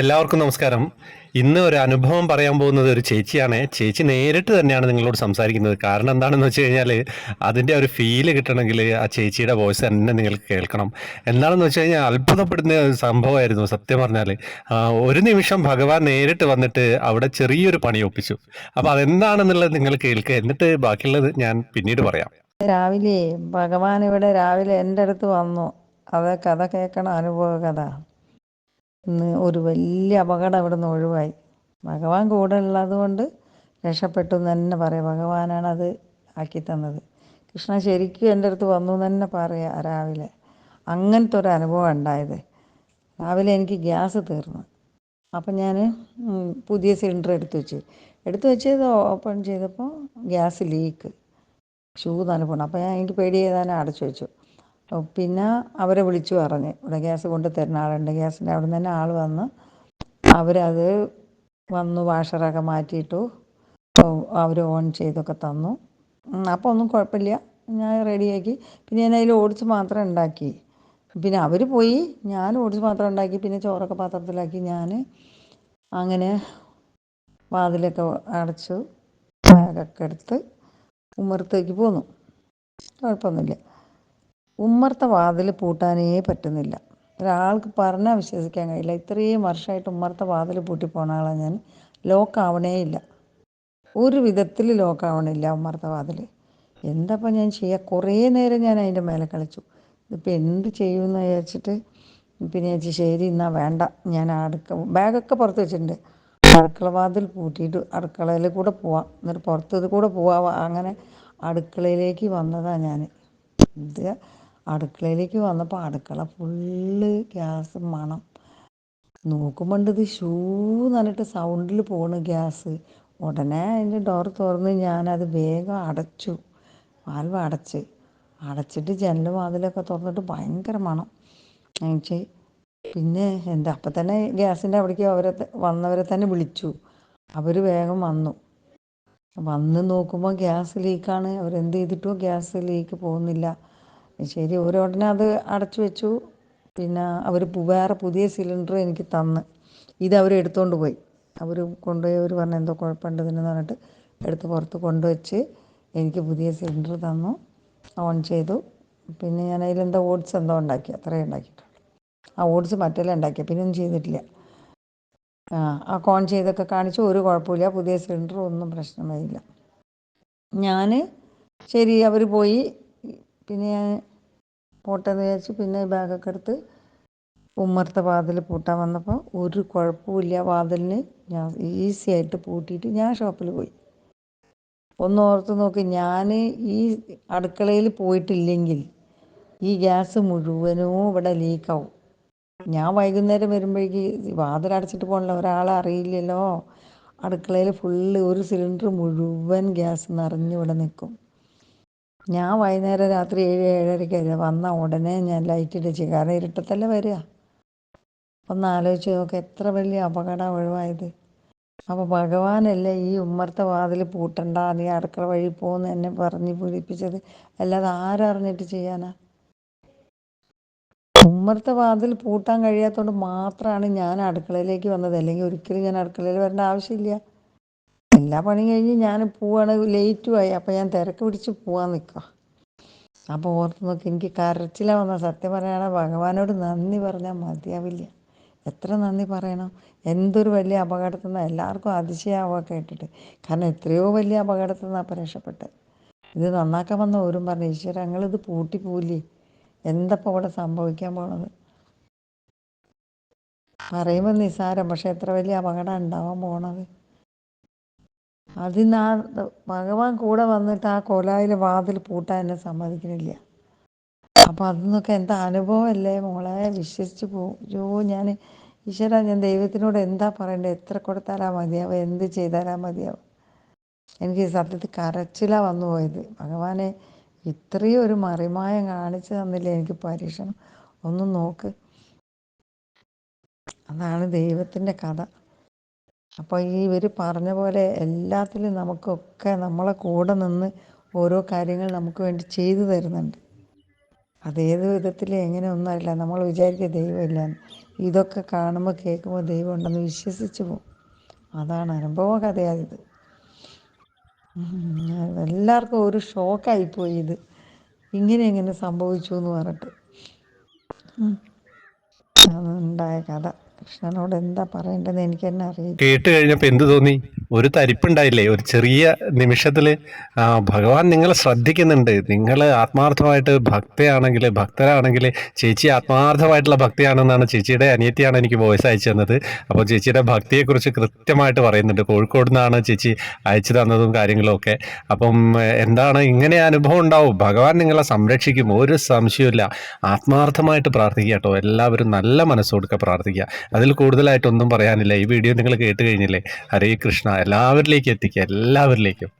എല്ലാവർക്കും നമസ്കാരം. ഇന്ന് ഒരു അനുഭവം പറയാൻ പോകുന്നത് ഒരു ചേച്ചിയാണ്. ചേച്ചി നേരിട്ട് തന്നെയാണ് നിങ്ങളോട് സംസാരിക്കുന്നത്. കാരണം എന്താണെന്ന് വെച്ച് കഴിഞ്ഞാൽ അതിന്റെ ഒരു ഫീൽ കിട്ടണമെങ്കിൽ ആ ചേച്ചിയുടെ വോയിസ് തന്നെ നിങ്ങൾക്ക് കേൾക്കണം. എന്താണെന്ന് വെച്ച് കഴിഞ്ഞാൽ അത്ഭുതപ്പെടുന്ന സംഭവമായിരുന്നു. സത്യം പറഞ്ഞാൽ ഒരു നിമിഷം ഭഗവാൻ നേരിട്ട് വന്നിട്ട് അവിടെ ചെറിയൊരു പണി ഒപ്പിച്ചു. അപ്പോൾ അതെന്താണെന്നുള്ളത് നിങ്ങൾ കേൾക്കുക എന്നിട്ട് ബാക്കിയുള്ളത് ഞാൻ പിന്നീട് പറയാം. രാവിലെ ഭഗവാൻ ഇവിടെ രാവിലെ എന്റെ അടുത്ത് വന്നു. അത് കഥ കേൾക്കണം അനുഭവ കഥ. ഇന്ന് ഒരു വലിയ അപകടം അവിടെ നിന്ന് ഒഴിവായി. ഭഗവാൻ കൂടെ ഉള്ളത് കൊണ്ട് രക്ഷപ്പെട്ടു എന്ന് തന്നെ പറയാം. ഭഗവാനാണ് അത് ആക്കി തന്നത്. കൃഷ്ണ ശരിക്കും എന്റെ അടുത്ത് വന്നു എന്ന് തന്നെ പറയാം രാവിലെ. അങ്ങനത്തെ ഒരു അനുഭവം ഉണ്ടായത്. രാവിലെ എനിക്ക് ഗ്യാസ് തീർന്നു. അപ്പം ഞാൻ പുതിയ സിലിണ്ടർ എടുത്തു വെച്ചു. എടുത്തു വെച്ചത് ഓപ്പൺ ചെയ്തപ്പോൾ ഗ്യാസ് ലീക്ക്. ഷൂ തന്നെ പോകണം അപ്പോൾ ഞാൻ എനിക്ക് പേടി ചെയ്താൽ അടച്ചു വെച്ചു. പിന്നെ അവരെ വിളിച്ചു പറഞ്ഞ്. ഇവിടെ ഗ്യാസ് കൊണ്ട് തരുന്ന ആളുണ്ട് ഗ്യാസിന്റെ അവിടെ നിന്ന് തന്നെ ആൾ വന്ന് അവരത് വന്നു വാഷറൊക്കെ മാറ്റിയിട്ടു. അവർ ഓൺ ചെയ്തൊക്കെ തന്നു. അപ്പോൾ ഒന്നും കുഴപ്പമില്ല. ഞാൻ റെഡിയാക്കി. പിന്നെ ഞാൻ അതിൽ ഓടിച്ച് മാത്രം ഉണ്ടാക്കി. പിന്നെ അവർ പോയി. ഞാൻ ഓടിച്ച് മാത്രം ഉണ്ടാക്കി. പിന്നെ ചോറൊക്കെ പാത്രത്തിലാക്കി. ഞാൻ അങ്ങനെ വാതിലൊക്കെ അടച്ചു ബാഗൊക്കെ എടുത്ത് ഉമ്മറത്തേക്ക് പോന്നു. കുഴപ്പമൊന്നുമില്ല. ഉമ്മറത്തെ വാതിൽ പൂട്ടാനേ പറ്റുന്നില്ല. ഒരാൾക്ക് പറഞ്ഞാൽ വിശ്വസിക്കാൻ കഴിയില്ല. ഇത്രയും വർഷമായിട്ട് ഉമ്മർത്തെ വാതിൽ പൂട്ടി പോണ ആളാണ് ഞാൻ. ലോക്കാവണേ ഇല്ല. ഒരു വിധത്തിൽ ലോക്കാവണില്ല ഉമ്മർത്തെ വാതിൽ എന്താപ്പം ഞാൻ ചെയ്യുക കുറേ നേരം ഞാൻ അതിന്റെ മേലെ കളിച്ചു. ഇതിപ്പോൾ എന്ത് ചെയ്യുമെന്ന് വിചാരിച്ചിട്ട് പിന്നെ ചേച്ചി ശരി എന്നാൽ വേണ്ട. ഞാൻ അടുക്ക ബാഗൊക്കെ പുറത്ത് വെച്ചിട്ടുണ്ട്. അടുക്കള വാതിൽ പൂട്ടിയിട്ട് അടുക്കളയിൽ കൂടെ പോവാം. എന്നിട്ട് പുറത്തത് കൂടെ പോവാം അങ്ങനെ അടുക്കളയിലേക്ക് വന്നതാണ് ഞാൻ ഇത് അടുക്കളയിലേക്ക് വന്നപ്പോൾ അടുക്കള ഫുള്ള് ഗ്യാസ് മണം. നോക്കുമ്പോണ്ട് ഇത് ഷൂ എന്നിട്ട് സൗണ്ടിൽ പോണു ഗ്യാസ്. ഉടനെ അതിന്റെ ഡോർ തുറന്ന് ഞാനത് വേഗം അടച്ചു. വാൽവ് അടച്ച്. അടച്ചിട്ട് ജനലും വാതിലൊക്കെ തുറന്നിട്ട് ഭയങ്കര മണം. എന്നുവെച്ച് പിന്നെ എന്താ അപ്പം തന്നെ ഗ്യാസിന്റെ അവിടേക്ക് അവരെ വന്നവരെ തന്നെ വിളിച്ചു. അവർ വേഗം വന്നു. വന്ന് നോക്കുമ്പോൾ ഗ്യാസ് ലീക്കാണ്. അവരെന്ത് ചെയ്തിട്ടും ഗ്യാസ് ലീക്ക് പോകുന്നില്ല. ശരി ഒരു ഉടനെ അത് അടച്ചു വെച്ചു. പിന്നെ അവർ വേറെ പുതിയ സിലിണ്ടർ എനിക്ക് തന്ന്. ഇത് അവർ എടുത്തുകൊണ്ട് പോയി. അവർ കൊണ്ടുപോയി അവർ പറഞ്ഞു എന്തോ കുഴപ്പമുണ്ട് ഇതിനെന്ന് പറഞ്ഞിട്ട് എടുത്ത് പുറത്ത് കൊണ്ടുവച്ച് എനിക്ക് പുതിയ സിലിണ്ടർ തന്നു. ഓൺ ചെയ്തു. പിന്നെ ഞാൻ അതിലെന്തോ ഓട്സ് എന്തോ ഉണ്ടാക്കി. അത്രേ ഉണ്ടാക്കിയിട്ടുള്ളൂ. ആ ഓട്സ് മറ്റെല്ലാം ഉണ്ടാക്കിയ? പിന്നെ ഒന്നും ചെയ്തിട്ടില്ല. ആ ഓൺ ചെയ്തൊക്കെ കാണിച്ചു. ഒരു കുഴപ്പമില്ല. പുതിയ സിലിണ്ടർ ഒന്നും പ്രശ്നമായില്ല. ഞാൻ ശരി അവർ പോയി. പിന്നെ ഞാൻ പോട്ടെന്ന് വിചാരിച്ച് പിന്നെ ബാഗൊക്കെ എടുത്ത് ഉമ്മറത്തെ വാതിൽ പൂട്ടാൻ വന്നപ്പോൾ ഒരു കുഴപ്പമില്ല വാതിലിന് ഞാൻ ഈസി ആയിട്ട് പൂട്ടിയിട്ട് ഞാൻ ഷോപ്പിൽ പോയി. ഒന്ന് ഓർത്ത് നോക്കി ഞാൻ ഈ അടുക്കളയിൽ പോയിട്ടില്ലെങ്കിൽ ഈ ഗ്യാസ് മുഴുവനും ഇവിടെ ലീക്കാവും ഞാൻ വൈകുന്നേരം വരുമ്പോഴേക്ക് വാതിൽ അടച്ചിട്ട് പോകണല്ലോ ഒരാളെ അറിയില്ലല്ലോ. അടുക്കളയിൽ ഫുള്ള് ഒരു സിലിണ്ടർ മുഴുവൻ ഗ്യാസ് നിറഞ്ഞ് ഇവിടെ നിൽക്കും ഞാൻ വൈകുന്നേരം രാത്രി ഏഴ് ഏഴരയ്ക്ക് വന്ന ഉടനെ ഞാൻ ലൈറ്റ് ഇടിച്ച് കാരണം ഇരുട്ടത്തല്ലേ വരിക. ഒന്ന് ആലോചിച്ച് നോക്ക് എത്ര വലിയ അപകടം ഒഴിവായത്. അപ്പോൾ ഭഗവാനല്ലേ ഈ ഉമ്മർത്ത വാതിൽ പൂട്ടണ്ട നീ അടുക്കള വഴി പോകുന്ന എന്നെ പറഞ്ഞ് പിടിപ്പിച്ചത് അല്ലാതെ ആരറിഞ്ഞിട്ട് ചെയ്യാനാ? ഉമ്മർത്ത വാതിൽ പൂട്ടാൻ കഴിയാത്തതുകൊണ്ട് മാത്രമാണ് ഞാൻ അടുക്കളയിലേക്ക് വന്നത്. അല്ലെങ്കിൽ ഒരിക്കലും ഞാൻ അടുക്കളയിൽ വരേണ്ട ആവശ്യമില്ല. എല്ലാ പണിയും കഴിഞ്ഞ് ഞാൻ പോവാണ് ലേറ്റുമായി അപ്പം ഞാൻ തിരക്ക് പിടിച്ച് പോവാൻ നിൽക്കുക അപ്പോൾ ഓർത്ത് നോക്കി എനിക്ക് കരച്ചില വന്ന സത്യം പറയുകയാണെങ്കിൽ ഭഗവാനോട് നന്ദി പറഞ്ഞാൽ മതിയാവില്ല. എത്ര നന്ദി പറയണം? എന്തൊരു വലിയ അപകടത്തിൽ നിന്ന് എല്ലാവർക്കും അതിശയാവുക കേട്ടിട്ട്. കാരണം എത്രയോ വലിയ അപകടത്തിൽ നിന്നാണ് അപ്പം രക്ഷപ്പെട്ടത്. ഇത് നന്നാക്കാൻ വന്ന ഓരും പറഞ്ഞു ഈശ്വര ഞങ്ങളിത് പൂട്ടി പോവില്ലേ? എന്തപ്പോൾ ഇവിടെ സംഭവിക്കാൻ പോണത്? പറയുമ്പോൾ നിസ്സാരം. പക്ഷെ എത്ര വലിയ അപകടം ഉണ്ടാവാൻ പോണത്? അതിന് ഭഗവാൻ കൂടെ വന്നിട്ട് ആ കൊലായിലെ വാതിൽ പൂട്ടാൻ എന്നെ സമ്മതിക്കണില്ല. അപ്പോൾ അതിന്നൊക്കെ എന്താ അനുഭവമല്ലേ മോളെ? വിശ്വസിച്ച് പോകും അയ്യോ ഞാൻ ഈശ്വര ഞാൻ ദൈവത്തിനോട് എന്താ പറയണ്ടത് എത്ര കൊടുത്താലാ മതിയാവും? എന്ത് ചെയ്താലാ മതിയാവും? എനിക്ക് സത്യത്തിൽ കരച്ചിലാ വന്നു പോയത്. ഭഗവാനെ ഇത്രയും ഒരു മറിമായം കാണിച്ചു തന്നില്ലേ എനിക്ക് പരീക്ഷണം? ഒന്ന് നോക്ക്. അതാണ് ദൈവത്തിന്റെ കഥ. അപ്പോൾ ഈ ഇവർ പറഞ്ഞ പോലെ എല്ലാത്തിലും നമുക്കൊക്കെ നമ്മളെ കൂടെ നിന്ന് ഓരോ കാര്യങ്ങൾ നമുക്ക് വേണ്ടി ചെയ്തു തരുന്നുണ്ട്. അതേത് വിധത്തിൽ എങ്ങനെ ഒന്നുമല്ല നമ്മൾ വിചാരിക്കുക ദൈവമില്ല ഇതൊക്കെ കാണുമ്പോൾ കേൾക്കുമ്പോൾ ദൈവം ഉണ്ടെന്ന് വിശ്വസിച്ച് പോകും. അതാണ് അനുഭവ കഥയായത് എല്ലാവർക്കും ഒരു ഷോക്കായിപ്പോയി ഇത്. ഇങ്ങനെ എങ്ങനെ സംഭവിച്ചു എന്ന് പറഞ്ഞിട്ട്. അതുണ്ടായ കഥ. കൃഷ്ണനോട് എന്താ പറയേണ്ടതെന്ന് എനിക്ക് തന്നെ അറിയില്ല. കേട്ട് കഴിഞ്ഞപ്പോൾ എന്ത് തോന്നി? ഒരു തരിപ്പുണ്ടായില്ലേ? ഒരു ചെറിയ നിമിഷത്തിൽ ഭഗവാൻ നിങ്ങളെ ശ്രദ്ധിക്കുന്നുണ്ട്. നിങ്ങൾ ആത്മാർത്ഥമായിട്ട് ഭക്തയാണെങ്കിൽ ഭക്തരാണെങ്കിൽ ചേച്ചി ആത്മാർത്ഥമായിട്ടുള്ള ഭക്തിയാണെന്നാണ് ചേച്ചിയുടെ അനിയത്തിയാണ് എനിക്ക് വോയിസ് അയച്ചു തന്നത്. അപ്പോൾ ചേച്ചിയുടെ ഭക്തിയെക്കുറിച്ച് കൃത്യമായിട്ട് പറയുന്നുണ്ട്. കോഴിക്കോട് നിന്നാണ് ചേച്ചി അയച്ചു തന്നതും കാര്യങ്ങളും ഒക്കെ അപ്പം എന്താണ് ഇങ്ങനെ അനുഭവം ഉണ്ടാവും? ഭഗവാൻ നിങ്ങളെ സംരക്ഷിക്കും. ഒരു സംശയമില്ല ആത്മാർത്ഥമായിട്ട് പ്രാർത്ഥിക്കുക കേട്ടോ. എല്ലാവരും നല്ല മനസ്സോടുക്കെ പ്രാർത്ഥിക്കുക. അതിൽ കൂടുതലായിട്ടൊന്നും പറയാനില്ല. ഈ വീഡിയോ നിങ്ങൾ കേട്ട് കഴിഞ്ഞില്ലേ? ഹരേ കൃഷ്ണ. എല്ലാവരിലേക്കും എത്തിക്കുക എല്ലാവരിലേക്കും.